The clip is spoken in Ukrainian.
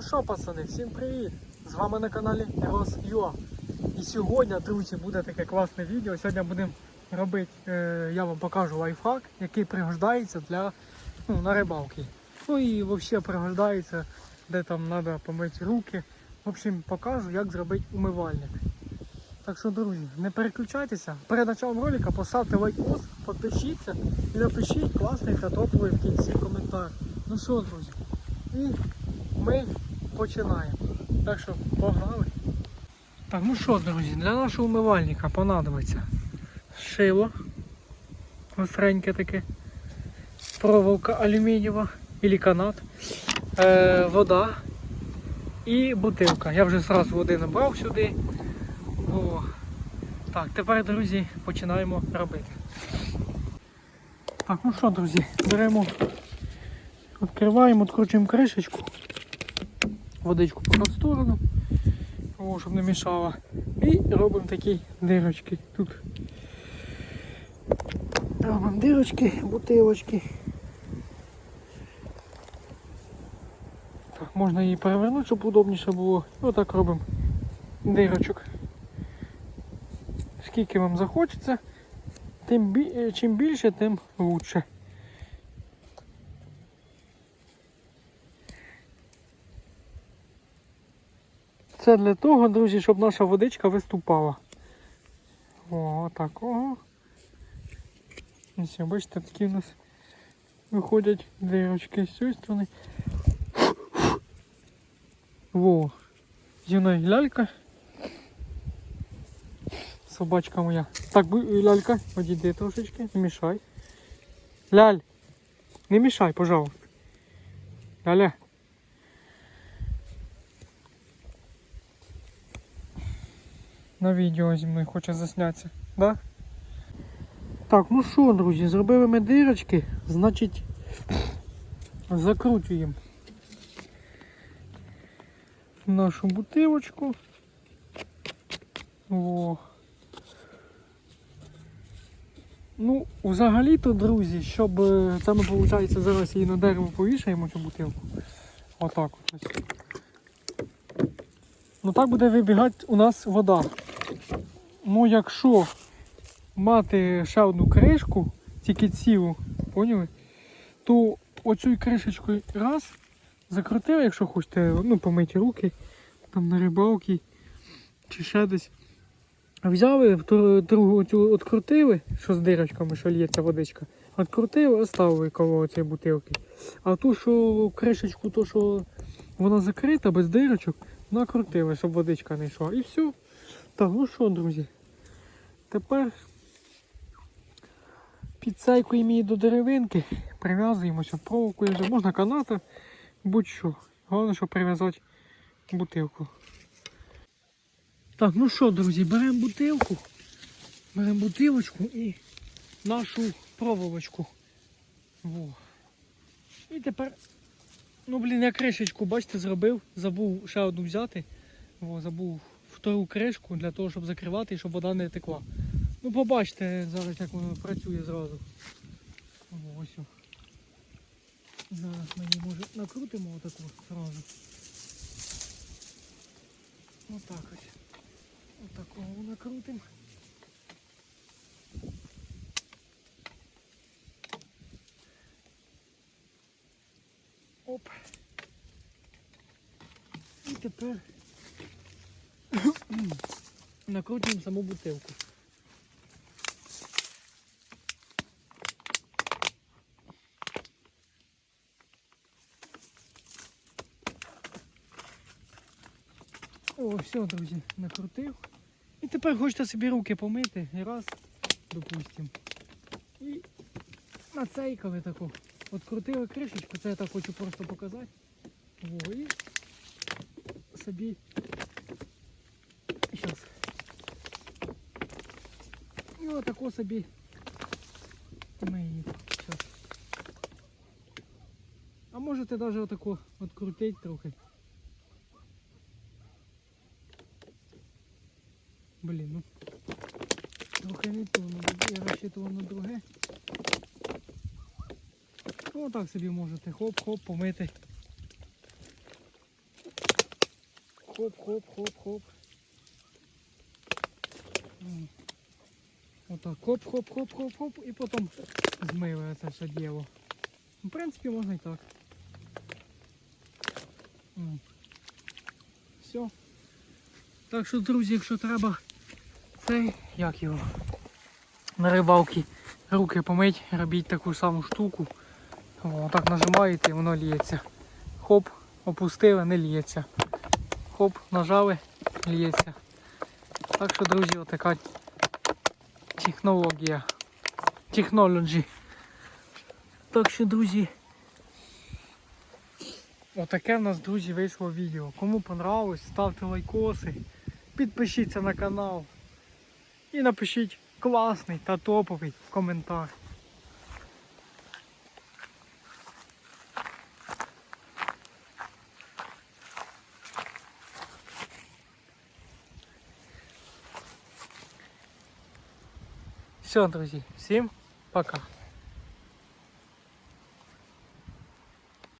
Ну що, пацани, всім привіт! З вами на каналі Eros.ua. І сьогодні, друзі, буде таке класне відео. Сьогодні будемо робити, е, я вам покажу лайфхак, який пригождається для ну, на рибалки. Ну і взагалі пригождається, де там треба помити руки. В общем, покажу, як зробити умивальник. Так що, друзі, не переключайтеся. Перед початком ролика поставте лайкос, підпишіться і напишіть класний та топовий в кінці коментар. Ну що, друзі, і ми починаємо. Так що погнали. Так, ну що, друзі, для нашого умивальника понадобиться шило. Остреньке таке. Проволока алюмінієва або канат. Е, вода і бутилка. Я вже зразу води набрав сюди. О. Так, тепер, друзі, починаємо робити. Так, ну що, друзі, беремо, відкриваємо, відкручуємо кришечку, водичку по сторону, щоб не мішало. І робимо такі дирочки тут. Робимо дирочки, бутилочки. Так, можна її перевернути, щоб удобніше було. І отак робимо дирочок. Скільки вам захочеться, тим е, чим більше, тим лучше. Це для того, друзі, щоб наша водичка виступала. О, так, ого. Ось, бачите, такі у нас виходять дирочки з цієї сторони. Во. Мною лялька. Собачка моя. Так, лялька, одійди трошечки, не мішай. Ляль, не мішай, пожалуйста. Ляля. На відео зі мною хоче заснятися, да? Так, ну що, друзі, зробили ми дирочки, значить закручуємо нашу бутилочку. О. Ну, взагалі-то, друзі, щоб е, це ми, виходить, зараз її на дерево повішаємо цю бутилку. Отак от ось. Ну так буде вибігати у нас вода. Ну, якщо мати ще одну кришку, тільки цілу, поняли? То оцю кришечкою раз, закрутили, якщо хочете, ну, помиті руки, там на рибалки чи ще десь. Взяли, другу цю відкрутили, що з дирочками, що лється водичка. Відкрутили, оставили коло цієї бутилки. А ту, що кришечку, то, що вона закрита без дирочок, накрутили, щоб водичка не йшла. І все. Так, ну що, друзі. Тепер підсейкуємо її до деревинки, прив'язуємося проволокою, вже можна каната, будь-що. Головне, щоб прив'язати бутилку. Так, ну що, друзі, беремо бутилку, беремо бутилочку і нашу проволочку. Во. І тепер, ну блін, я кришечку, бачите, зробив, забув ще одну взяти. Во, забув втору кришку для того, щоб закривати і щоб вода не текла. Ну побачите зараз, як воно працює зразу. Ось. Зараз ми її може накрутимо отаку зразу. Отак ось. Отакого накрутим. Оп. І тепер накручуємо саму бутилку. О, все, друзі, накрутив. І тепер хочете собі руки помити. Раз, допустим. І нацейкали таку. Открутили кришечку, це я так хочу просто показати. О, і собі. Зараз. І отако собі ми її. А можете навіть отако відкрутити трохи. Блін, ну трохи не то, ну, я розчитував на друге. Ну так собі можете хоп-хоп помити. хоп-хоп-хоп-хоп. Отак, хоп-хоп-хоп-хоп-хоп, і потім змиває це все діло. В принципі, можна і так. Все. Так що, друзі, якщо треба цей, як його, на рибалки руки помить, робіть таку саму штуку. О, так нажимаєте і воно ліється. Хоп, опустили, не ліється. Хоп, нажали, ліється. Так що, друзі, отака технологія. Технологі. Так що, друзі, отаке в нас, друзі, вийшло відео. Кому понравилось, ставте лайкоси, підпишіться на канал і напишіть класний та топовий коментар. Все, друзі, всім пока.